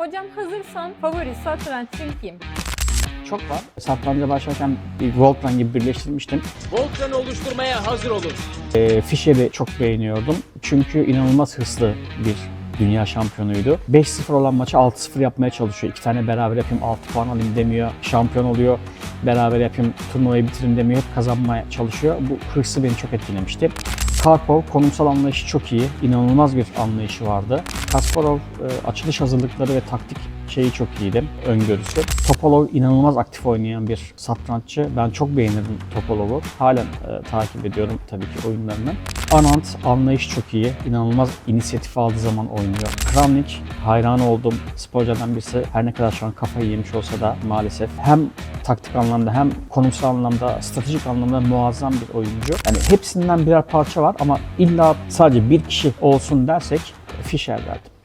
Hocam hazırsan favori satranççın kim? Çok var. Satranca başlarken bir Voltran gibi birleştirmiştim. Voltran'ı oluşturmaya hazır olun. E, Fischer'i çok beğeniyordum. Çünkü inanılmaz hırslı bir dünya şampiyonuydu. 5-0 olan maçı 6-0 yapmaya çalışıyor. İki tane beraber yapayım 6 puan alayım demiyor. Şampiyon oluyor. Beraber yapayım turnuvayı bitirin demiyor. Hep kazanmaya çalışıyor. Bu hırsı beni çok etkilemişti. Karpov konumsal anlayışı çok iyi. İnanılmaz bir anlayışı vardı. Kasparov e, açılış hazırlıkları ve taktik şeyi çok iyiydi. Öngörüsü. Topalov inanılmaz aktif oynayan bir satranççı. Ben çok beğenirdim Topalov'u. Halen e, takip ediyorum tabii ki oyunlarını. Anant anlayış çok iyi. İnanılmaz inisiyatif aldığı zaman oynuyor. Kramnik hayran oldum. Sporculardan birisi her ne kadar şu an kafayı yemiş olsa da maalesef hem taktik anlamda hem konumsal anlamda, stratejik anlamda muazzam bir oyuncu. Yani hepsinden birer parça var ama illa sadece bir kişi olsun dersek Fischer derdim.